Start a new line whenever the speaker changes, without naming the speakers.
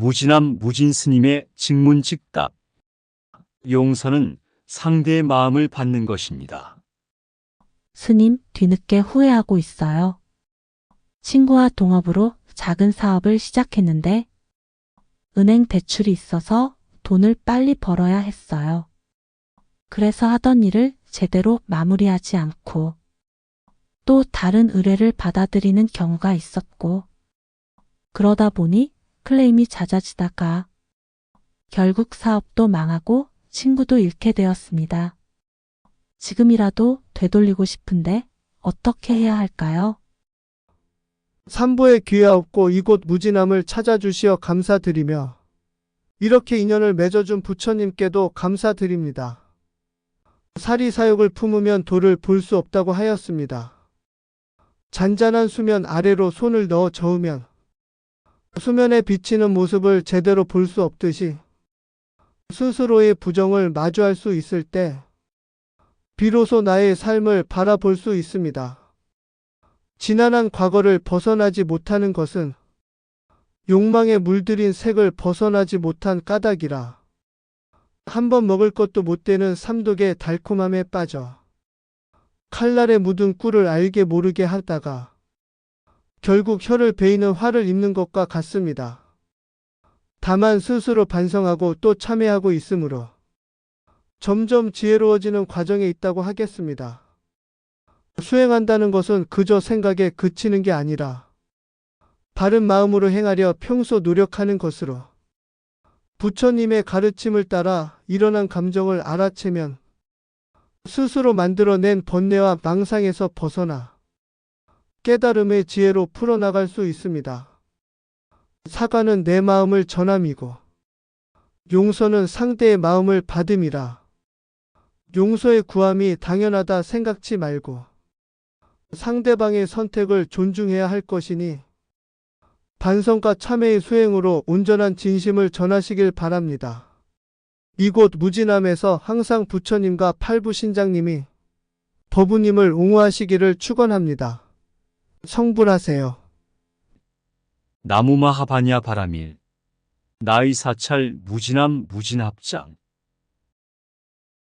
무진함 무진 스님의 직문직답. 용서는 상대의 마음을 받는 것입니다.
스님, 뒤늦게 후회하고 있어요. 친구와 동업으로 작은 사업을 시작했는데, 은행 대출이 있어서 돈을 빨리 벌어야 했어요. 그래서 하던 일을 제대로 마무리하지 않고, 또 다른 의뢰를 받아들이는 경우가 있었고, 그러다 보니 클레임이 잦아지다가, 결국 사업도 망하고 친구도 잃게 되었습니다. 지금이라도 되돌리고 싶은데 어떻게 해야 할까요?
삼보의 귀하옵고 이곳 무진함을 찾아주시어 감사드리며 이렇게 인연을 맺어준 부처님께도 감사드립니다. 사리 사욕을 품으면 도를 볼수 없다고 하였습니다. 잔잔한 수면 아래로 손을 넣어 저으면 수면에 비치는 모습을 제대로 볼 수 없듯이 스스로의 부정을 마주할 수 있을 때 비로소 나의 삶을 바라볼 수 있습니다. 지난한 과거를 벗어나지 못하는 것은 욕망에 물들인 색을 벗어나지 못한 까닭이라. 한 번 먹을 것도 못 되는 삼독의 달콤함에 빠져 칼날에 묻은 꿀을 알게 모르게 하다가 결국 혀를 베이는 화를 입는 것과 같습니다. 다만 스스로 반성하고 또 참회하고 있으므로 점점 지혜로워지는 과정에 있다고 하겠습니다. 수행한다는 것은 그저 생각에 그치는 게 아니라 바른 마음으로 행하려 평소 노력하는 것으로 부처님의 가르침을 따라 일어난 감정을 알아채면 스스로 만들어낸 번뇌와 망상에서 벗어나 깨달음의 지혜로 풀어나갈 수 있습니다. 사과는 내 마음을 전함이고 용서는 상대의 마음을 받음이라. 용서의 구함이 당연하다 생각지 말고 상대방의 선택을 존중해야 할 것이니 반성과 참회의 수행으로 온전한 진심을 전하시길 바랍니다. 이곳 무진함에서 항상 부처님과 팔부신장님이 법우님을 옹호하시기를 축원합니다. 성불하세요.
나무마하바냐 바라밀. 나의 사찰 무진함 무진합장.